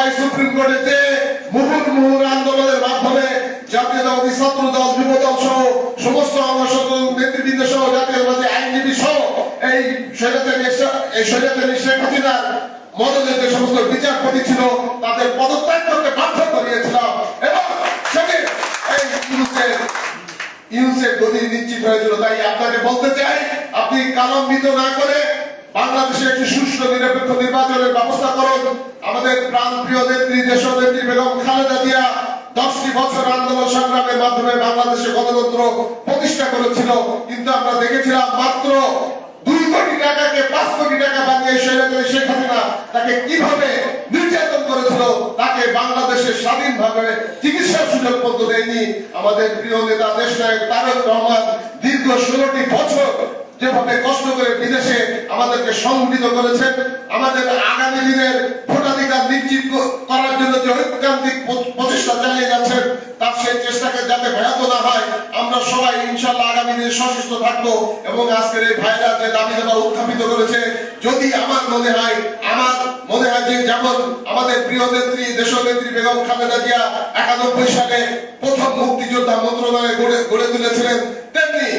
সবাই সুপ্রিম কোর্টে যে মুহুর মুহুর আন্দোলনের মাধ্যমে জাতীয়তাবাদী ছাত্র দল, যুব দল সহ সমস্ত আমার সকল নেতৃবৃন্দ সহ জাতীয়তাবাদী আইনজীবী সহ, এই স্বৈরাচারী এই স্বৈরাচারী শেখ হাসিনার যে সমস্ত বিচারপতি ছিল, তাদের পদত্যাগ করতে বাধ্য করিয়েছিলাম। এবং সেদিন এই ইউনুসের ইউনুসের গতি নিশ্চিত হয়েছিল। তাই আপনাকে বলতে চাই, আপনি কালম্বিত না করে বাংলাদেশে একটি সুষ্ঠু নিরপেক্ষ নির্বাচনের ব্যবস্থা করুন। আমাদের প্রাণ প্রিয় নেত্রী দেশ নেত্রী বেগম খালেদা জিয়া দশটি বছর আন্দোলন সংগ্রামের মাধ্যমে বাংলাদেশে গণতন্ত্র প্রতিষ্ঠা করেছিল। কিন্তু আমরা দেখেছিলাম মাত্র দুই কোটি টাকাকে পাঁচ কোটি টাকা বানিয়ে স্বৈরাচারী শেখ হাসিনা তাকে কীভাবে নির্যাতন করেছিল, তাকে বাংলাদেশে স্বাধীনভাবে চিকিৎসার সুযোগ পর্যন্ত দেয়নি। আমাদের প্রিয় নেতা দেশ নায়ক তারেক রহমান দীর্ঘ ষোলোটি বছর যেভাবে কষ্ট করে বিদেশে আমাদেরকে সংগঠিত করেছেন, আমাদের আগামী দিনের ভোটাধিকার নিশ্চিত করার জন্য যে ঐকান্তিক প- প্রচেষ্টা চালিয়ে যাচ্ছেন, তার সেই চেষ্টাকে যাতে ব্যাহত না হয়, আমরা সবাই ইনশাল্লাহ আগামী দিনে সচেষ্ট থাকব এবং আজকের এই ভাইরা যে দাবি দেওয়া উত্থাপিত করেছে, যদি আমার মনে হয়, আমার মনে হয় যে যেমন আমাদের প্রিয় নেত্রী দেশ নেত্রী বেগম খালেদা জিয়া একানব্বই সালে প্রথম মুক্তিযোদ্ধা মন্ত্রণালয় গড়ে গড়ে তুলেছিলেন, তেমনি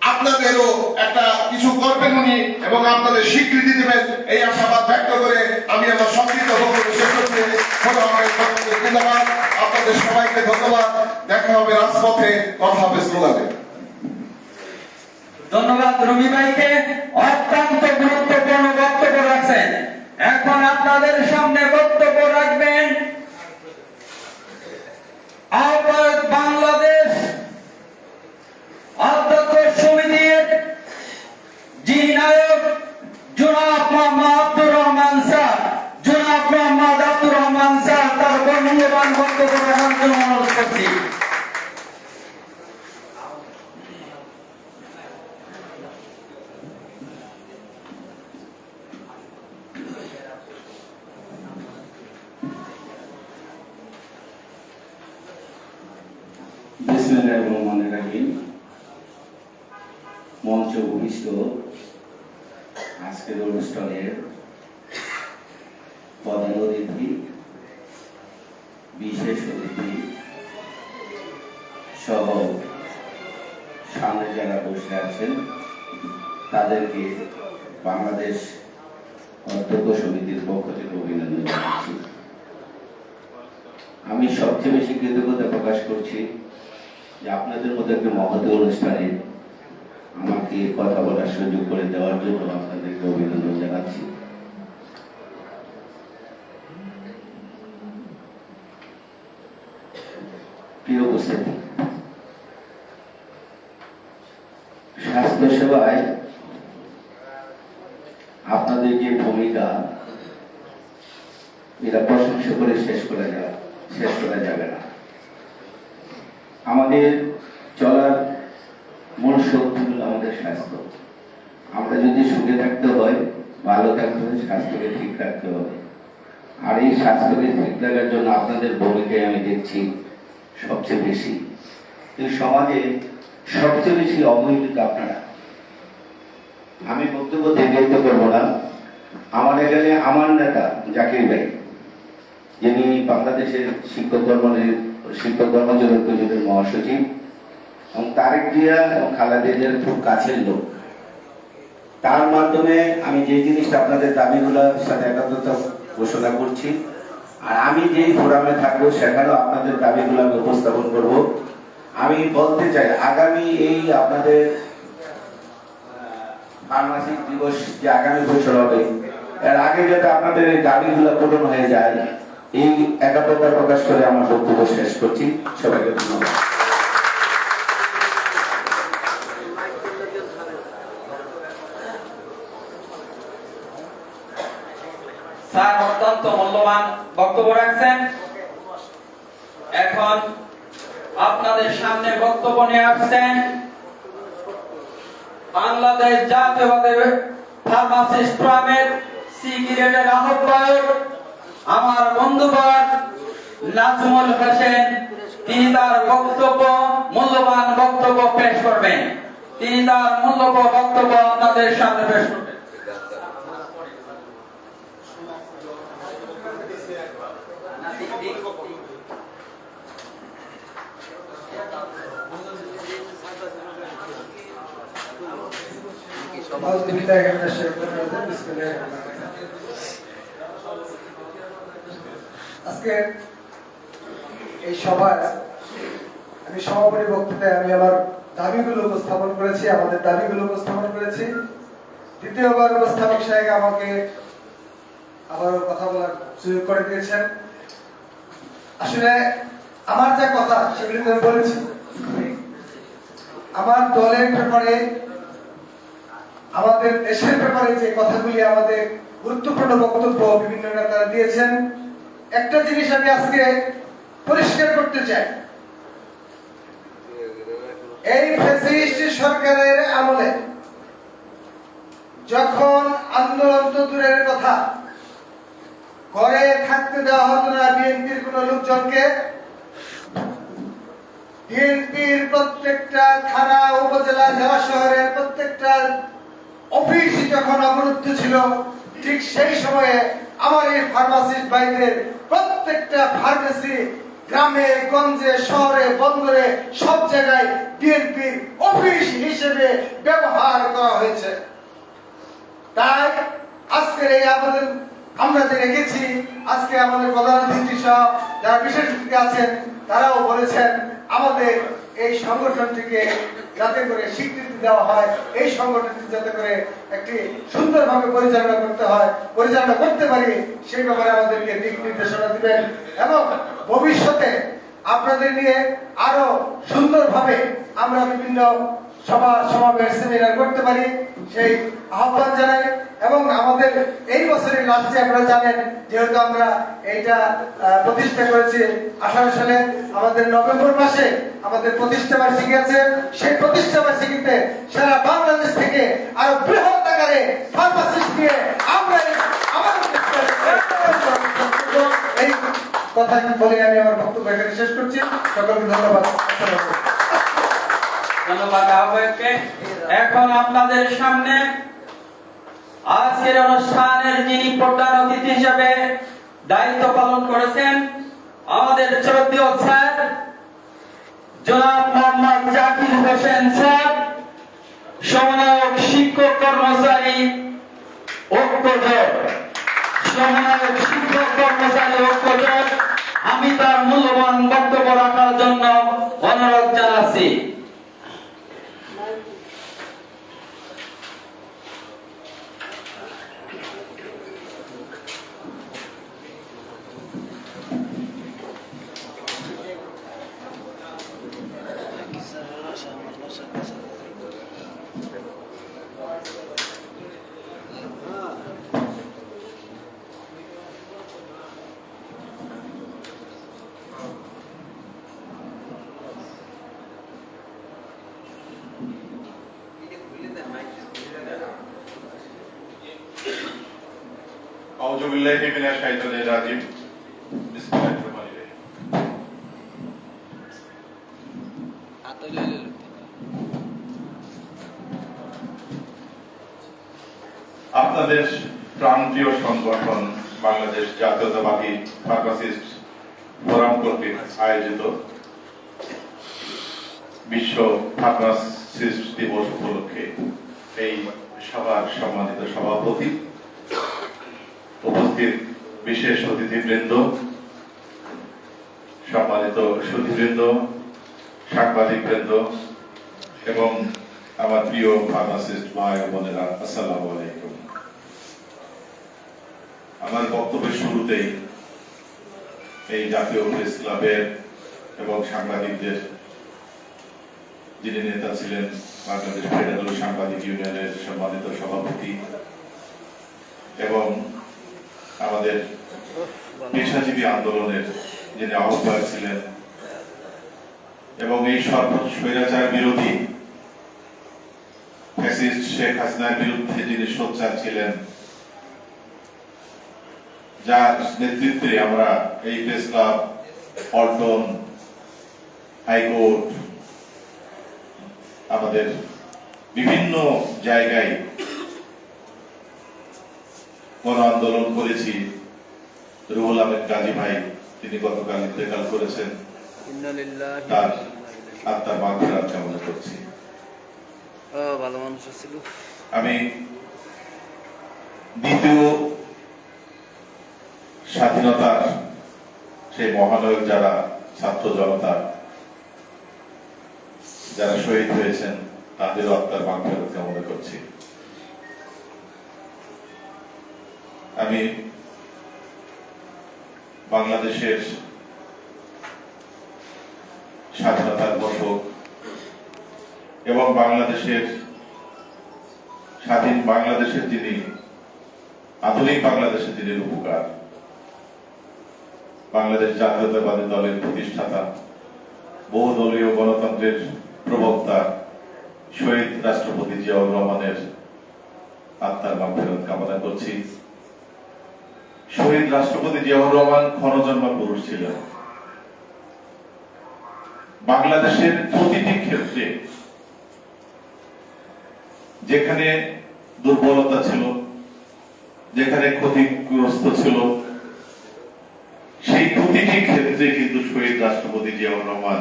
আপনাদেরও একটা কিছু করবেন উনি এবং আপনাদের স্বীকৃতি দেবেন। এই আশাবাদ ব্যক্ত করে আমি আমার বাংলাদেশ জিন্দাবাদ। আপনাদের সবাইকে ধন্যবাদ। দেখা হবে রাজপথে, কথা হবে স্লোগানে। ধন্যবাদ রবি ভাইকে। অত্যন্ত গুরুত্বপূর্ণ বক্তব্য রাখছেন। এখন আপনাদের সামনে বক্তব্য রাখবেন বাংলাদেশ অধ্যক্ষ সমিতির যিনি নায়ক জনাব মোহাম্মদ আব্দুর রহমান স্যার জনাব মোহাম্মদ আব্দুর রহমান স্যার তার মূল্যবান বক্তব্য রাখার জন্য অনুরোধ করছি বিসমিল্লাহির রহমানির রহিম মঞ্চ আজকের অনুষ্ঠানের প্রধান অতিথি বিশেষ অতিথি সহ সামনে যারা বসে আছেন, তাদেরকে বাংলাদেশ অধ্যক্ষ সমিতির পক্ষ থেকে অভিনন্দন জানাচ্ছি। আমি সবচেয়ে বেশি কৃতজ্ঞতা প্রকাশ করছি যে আপনাদের মধ্যে একটি মহতী অনুষ্ঠানে আমাকে কথা বলার সুযোগ করে দেওয়ার জন্য আপনাদেরকে অভিনন্দন জানাচ্ছি। স্বাস্থ্য সেবায় আপনাদের যে ভূমিকা, এটা প্রশংসা করে শেষ করা যাবে শেষ করা যাবে না। আমাদের চলার মূল শক্তি আমাদের স্বাস্থ্য। আমরা যদি সুখে থাকতে হয়, ভালো থাকতে হয়, স্বাস্থ্যকে ঠিক রাখতে হবে। আর এই স্বাস্থ্যকে ঠিক রাখার জন্য আপনাদের ভূমিকায় আমি দেখছি সবচেয়ে বেশি। কিন্তু সমাজে সবচেয়ে বেশি অবহেলিত আপনারা। আমি বক্তব্য দীর্ঘায়িত করব না। আমার এখানে আমার নেতা জাকির ভাই, যিনি বাংলাদেশের শিক্ষক কর্ম শিক্ষক কর্মচারী পরিষদের মহাসচিব। এবং তারেক জিয়া এবং খুব কাছের লোক। তার মাধ্যমে আমি যে জিনিসটা আপনাদের দাবিগুলোর সাথে ঘোষণা করছি, আর আমি যেই ফোরামে থাকব সেখানেও আপনাদের দাবিগুলো আমি উপস্থাপন করব। আমি বলতে চাই, আগামী এই আপনাদের ফার্মাসিক দিবস যে আগামী বছর হবে, এর আগে যাতে আপনাদের এই দাবিগুলো পূরণ হয়ে যায়, এই একাত্মতা প্রকাশ করে আমার বক্তব্য শেষ করছি। সবাইকে ধন্যবাদ। স্যার, অত্যন্ত মূল্যবান বক্তব্য রাখছেন। এখন আপনাদের সামনে বক্তব্য নিয়ে আসছেন বাংলাদেশ জাতীয়বাদী ফার্মাসিস্ট ফোরামের সি গ্রেডের আহ্বায়ক, আমার বন্ধুবর নাজমুল হোসেন। তিনি তার বক্তব্য, মূল্যবান বক্তব্য পেশ করবেন। তিনি তার মূল্যবান বক্তব্য আপনাদের সামনে পেশ করবেন। أعوذ بالله من الشيطان الرجيم بسم الله الرحمن الرحيم আজকে এই সভায় আমি সভাপতি বক্তৃতায় আমি আমার দাবিগুলো উপস্থাপন করেছি আমাদের দাবিগুলো উপস্থাপন করেছি দ্বিতীয়বার উপস্থাপক সাহেব আমাকে আবারও কথা বলার সুযোগ করে দিয়েছেন আসলে আমার যা কথা সেগুলি তো আমি বলেছি আমার দলের ব্যাপারে আমাদের দেশের ব্যাপারে যে কথাগুলি আমাদের গুরুত্বপূর্ণ বক্তব্য বিভিন্ন নেতারা দিয়েছেন, একটা জিনিস আমি আজকে পরিষ্কার করতে চাই। এই ফ্যাসিস্ট সরকারের আমলে যখন আন্দোলন তো দূরের কথা, ঘরে থাকতে দেওয়া হতো না বিএনপির কোন লোকজনকে। বিএনপির প্রত্যেকটা থানা, উপজেলা, জেলা শহরের প্রত্যেকটা অফিস যখন অবরুদ্ধ ছিল, ঠিক সেই সময়ে আমার এই ফার্মাসিস্ট ভাইদের প্রত্যেকটা ফার্মেসি গ্রামে, গঞ্জে, শহরে, বন্দরে, সব জায়গায় বিএনপির অফিস হিসেবে ব্যবহার করা হয়েছে। তাই আজকের এই আবেদন আমরা যে রেখেছি, আজকে আমাদের প্রধান অতিথি সহ যারা বিশেষ অতিথি আছেন, তারাও বলেছেন, আমাদের এই সংগঠনটিকে যাতে করে স্বীকৃতি দেওয়া হয়, এই সংগঠনটি যাতে করে একটি সুন্দরভাবে পরিচালনা করতে হয়, পরিচালনা করতে পারি, সেই ব্যাপারে আমাদেরকে দিক নির্দেশনা দিবেন এবং ভবিষ্যতে আপনাদের নিয়ে আরও সুন্দরভাবে আমরা বিভিন্ন সভা, সমাবেশ সেমিনার করতে পারি। সেই আহ্বান জানাই এবং আমাদের এই বছরের লাস্টে আপনারা জানেন, যেহেতু আমরা এইটা প্রতিষ্ঠা করেছি আঠারো সালে, আমাদের নভেম্বর মাসে আমাদের প্রতিষ্ঠা বার্ষিকী আছে সেই প্রতিষ্ঠা বার্ষিকীতে সারা বাংলাদেশ থেকে আরও বৃহৎ আকারে ফার্মাসিস্ট নিয়ে আমরা এই- কথা বলে আমি আমার বক্তব্য এখানে শেষ করছি সকলকে ধন্যবাদ। ধন্যবাদ আহ্বায়ককে এখন আপনাদের সামনে আজকের অনুষ্ঠানের যিনি প্রধান অতিথি হিসেবে দায়িত্ব পালন করেছেন আমাদের চৌদ্দ স্যার, জনাব মোহাম্মদ জাকির হোসেন স্যার, সমন্বয়ক শিক্ষক কর্মচারী ঐক্যজোট সমন্বয়ক শিক্ষক কর্মচারী ঐক্যজোট আমি তার মূল্যবান বক্তব্য রাখার জন্য অনুরোধ জানাচ্ছি। বিল্লাহি মিনাশ শাইতানির রাজিম। বিসমিল্লাহির রহমানির রহিম। আতলিল আপনাদের প্রান্তীয় সংগঠন বাংলাদেশ জাতীয়তাবাদী ফার্মাসিস্ট ফোরাম কর্তৃক আয়োজিত বিশ্ব ফার্মাসিস্ট দিবস উপলক্ষে এই সভার সম্মানিত সভাপতি উপস্থিত বিশেষ অতিথিবৃন্দ, সম্মানিত সুধীবৃন্দ, সাংবাদিকবৃন্দ এবং আমার প্রিয় ফার্মাসিস্ট ভাই বোনেরা, আসসালামু আলাইকুম। আমার বক্তব্যের শুরুতেই এই জাতীয় প্রেস ক্লাবের এবং সাংবাদিকদের, যিনি নেতা ছিলেন বাংলাদেশ ফেডারেল সাংবাদিক ইউনিয়নের সম্মানিত সভাপতি এবং আমাদের পেশাজীবী আন্দোলনের যিনি আহ্বায়ক ছিলেন এবং এই সর্ব স্বৈরাচার বিরোধী ফ্যাসিস্ট শেখ হাসিনার বিরুদ্ধে যিনি সোচ্চার ছিলেন, যার নেতৃত্বে আমরা এই প্রেস ক্লাব, পল্টন, হাইকোর্ট, আমাদের বিভিন্ন জায়গায় গণ আন্দোলন করেছি। রুহুল আহমেদ গাজী ভাই তিনি গতকাল ইন্তেকাল করেছেন। তার আত্মার কামনা করছি ভালো মানুষ ছিল আমি দ্বিতীয় স্বাধীনতার সেই মহানায়ক যারা ছাত্র জনতা যারা শহীদ হয়েছেন তাদের আত্মার মাধ্যমে কামনা করছি। আমি বাংলাদেশের স্বাধীনতার ঘোষক এবং বাংলাদেশের স্বাধীন বাংলাদেশের যিনি, আধুনিক বাংলাদেশের যিনি উপকার বাংলাদেশ জাতীয়তাবাদী দলের প্রতিষ্ঠাতা, বহুদলীয় গণতন্ত্রের প্রবক্তা, শহীদ রাষ্ট্রপতি জিয়াউর রহমানের আত্মার মাগফিরাত কামনা করছি। শহীদ রাষ্ট্রপতি জিয়াউর রহমান ক্ষণজন্মা পুরুষ ছিলেন। বাংলাদেশের প্রতিটি ক্ষেত্রে যেখানে দুর্বলতা ছিল, যেখানে ক্ষতিগ্রস্ত ছিল, সেই প্রতিটি ক্ষেত্রে কিন্তু শহীদ রাষ্ট্রপতি জিয়াউর রহমান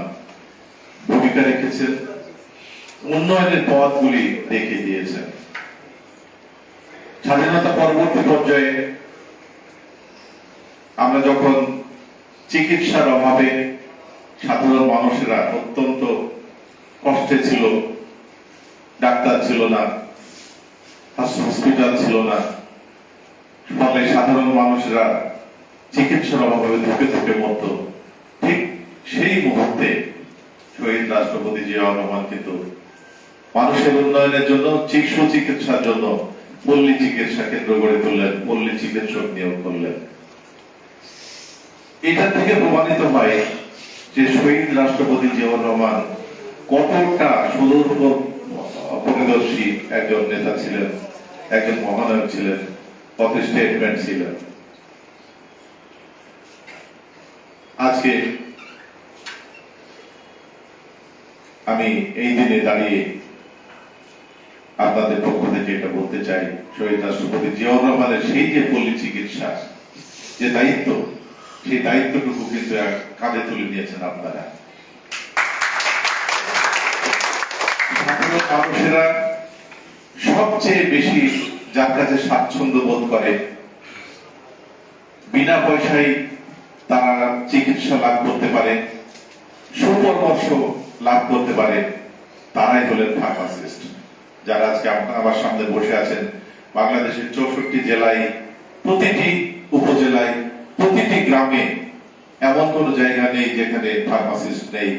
ভূমিকা রেখেছেন, উন্নয়নের পথগুলি দেখিয়ে দিয়েছেন। স্বাধীনতা পরবর্তী পর্যায়ে আমরা যখন চিকিৎসার অভাবে সাধারণ মানুষেরা অত্যন্ত কষ্টে ছিল, ডাক্তার ছিল না হসপিটাল ছিল না, ফলে সাধারণ মানুষেরা চিকিৎসার অভাবে ধুকে ধুকে মরত। ঠিক সেই মুহূর্তে শহীদ রাষ্ট্রপতি জিয়াউর রহমান মানুষের উন্নয়নের জন্য চিকিৎসা চিকিৎসার জন্য, পল্লী চিকিৎসা কেন্দ্র গড়ে তুললেন, পল্লী চিকিৎসক নিয়োগ করলেন। এটা থেকে প্রমাণিত হয় যে শহীদ রাষ্ট্রপতি জিয়াউর রহমান কতটা সুদূর পরিদর্শী একজন নেতা ছিলেন, একজন মহানায়ক ছিলেন, কত স্টেটমেন্ট ছিলেন। আজকে আমি এই দিনে দাঁড়িয়ে আপনাদের পক্ষ থেকে এটা বলতে চাই, শহীদ রাষ্ট্রপতি জিয়াউর রহমানের সেই যে পল্লী চিকিৎসা, যে দায়িত্ব সেই দায়িত্বটুকু কিন্তু কাঁধে তুলে নিয়েছেন আপনারা। মানুষেরা সবচেয়ে বেশি যার কাছে স্বাচ্ছন্দ্য বোধ করে, বিনা পয়সায় তারা চিকিৎসা লাভ করতে পারে, সুপরামর্শ লাভ করতে পারে, তারাই হলেন ফার্মাসিস্ট, যারা আজকে আমার সামনে বসে আছেন। বাংলাদেশের চৌষট্টি জেলায়, প্রতিটি উপজেলায় প্রতিটি গ্রামে এমন কোন জায়গা নেই যেখানে ফার্মাসিস্ট নেই।